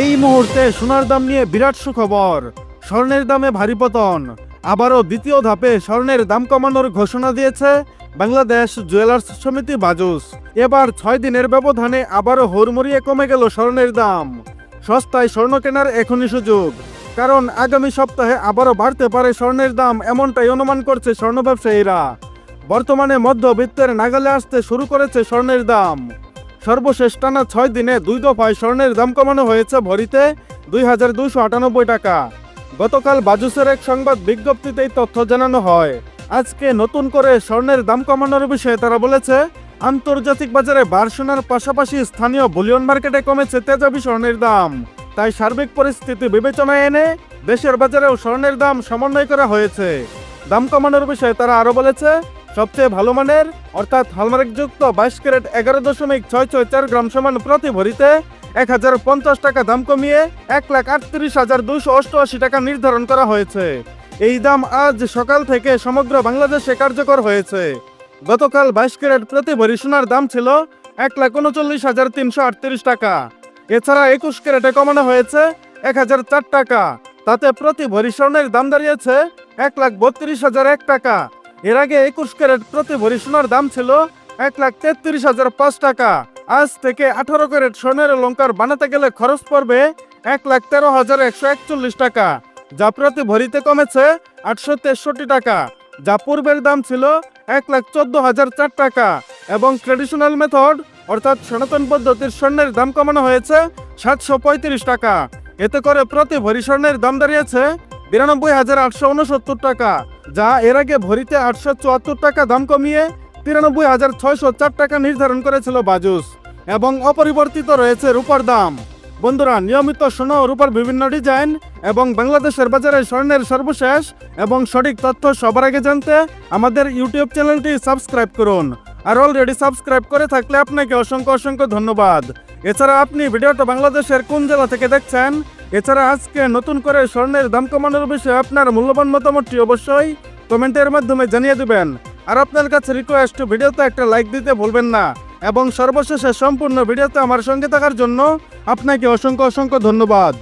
এই মুহূর্তে সোনার দাম নিয়ে বিরাট সুখবর। স্বর্ণের দামে ভারী পতন। আবারও দ্বিতীয় ধাপে স্বর্ণের দাম কমানোর ঘোষণা দিয়েছে বাংলাদেশ জুয়েলার্স সমিতি বাজুস। এবার ছয় দিনের ব্যবধানে আবারও হুড়মুড়িয়ে কমে গেল স্বর্ণের দাম। সস্তায় স্বর্ণ কেনার এখনই সুযোগ। কারণ আগামী সপ্তাহে আবারও বাড়তে পারে স্বর্ণের দাম, এমনটাই অনুমান করছে স্বর্ণ ব্যবসায়ীরা। বর্তমানে মধ্যবিত্তের নাগালে আসতে শুরু করেছে স্বর্ণের দাম। সর্বশেষ টানা ছয় দিনে দুই দফায় স্বর্ণের দাম কমানো হয়েছে ভরিতে দুই হাজার দুইশো আটানব্বই টাকা। গতকাল বাজুসের এক সংবাদ বিজ্ঞপ্তিতে এই তথ্য জানানো হয়। আজকে নতুন করে স্বর্ণের দাম কমানোর বিষয়ে তারা বলেছে, আন্তর্জাতিক বাজারে বার সোনার পাশাপাশি স্থানীয় বুলিয়ন মার্কেটে কমেছে তেজাবি স্বর্ণের দাম। তাই সার্বিক পরিস্থিতি বিবেচনায় এনে দেশের বাজারেও স্বর্ণের দাম সমন্বয় করা হয়েছে। দাম কমানোর বিষয়ে তারা আরও বলেছে সবচেয়ে ভালো মানের, অর্থাৎ হলমার্কযুক্ত বাইশ ক্যারেট এগারো দশমিক ছয় ছয় চার গ্রাম সমান প্রতি ভরিতে এক হাজার পঞ্চাশ টাকা দাম কমিয়ে এক লাখ আটত্রিশ হাজার দুশো অষ্টআশি টাকা নির্ধারণ করা হয়েছে। এই দাম আজ সকাল থেকে সমগ্র বাংলাদেশে কার্যকর হয়েছে। গতকাল বাইশ ক্যারেট প্রতি ভরি সোনার দাম ছিল এক লাখ উনচল্লিশ হাজার তিনশো আটত্রিশ টাকা। এছাড়া একুশ ক্যারেটে কমানো হয়েছে এক হাজার চার টাকা। তাতে প্রতি ভরি স্বর্ণের দাম দাঁড়িয়েছে এক লাখ বত্রিশ হাজার এক টাকা। এর আগে একুশ ক্যারেট প্রতি ভরি সোনার দাম ছিল এক লাখ তেত্রিশ হাজার পাঁচ টাকা। আজ থেকে আঠারো ক্যারেট স্বর্ণের লঙ্কার বানাতে গেলে খরচ পড়বে এক লাখ তেরো হাজার একশো একচল্লিশ টাকা। যা প্রতি ভরিতে কমেছে আটশো তেষট্টি টাকা। যা পূর্বের দাম ছিল এক লাখ চোদ্দ হাজার চার টাকা এবং ট্রেডিশনাল মেথড অর্থাৎ সনাতন পদ্ধতির স্বর্ণের দাম কমানো হয়েছে সাতশো পঁয়ত্রিশ টাকা। এতে করে প্রতি ভরি স্বর্ণের দাম দাঁড়িয়েছে বিরানব্বই হাজার আটশো উনসত্তর টাকা, যা এর আগে ভরিতে আটশো চুয়াত্তর টাকা দাম কমিয়ে তিরানব্বই হাজার ছয়শো চার টাকা নির্ধারণ করেছিল বাজুস, এবং অপরিবর্তিত রয়েছে রূপার দাম। বন্ধুরা, নিয়মিত সোনা ও রূপার বিভিন্ন ডিজাইন এবং বাংলাদেশের বাজারে স্বর্ণের সর্বশেষ এবং সঠিক তথ্য সবার আগে জানতে আমাদের ইউটিউব চ্যানেলটি সাবস্ক্রাইব করুন। আর অলরেডি সাবস্ক্রাইব করে থাকলে আপনাকে অসংখ্য অসংখ্য ধন্যবাদ। এছাড়া আপনি ভিডিওটা বাংলাদেশের কোন জেলা থেকে দেখছেন এছাড়া আজকে নতুন করে স্বর্ণের দাম কমানোর বিষয়ে আপনার মূল্যবান মতামতটি অবশ্যই কমেন্টের মাধ্যমে জানিয়ে দেবেন। আর আপনার কাছে রিকোয়েস্ট ভিডিওতে একটা লাইক দিতে ভুলবেন না এবং সর্বশেষে সম্পূর্ণ ভিডিওতে আমার সঙ্গে থাকার জন্য আপনাকে অসংখ্য অসংখ্য ধন্যবাদ।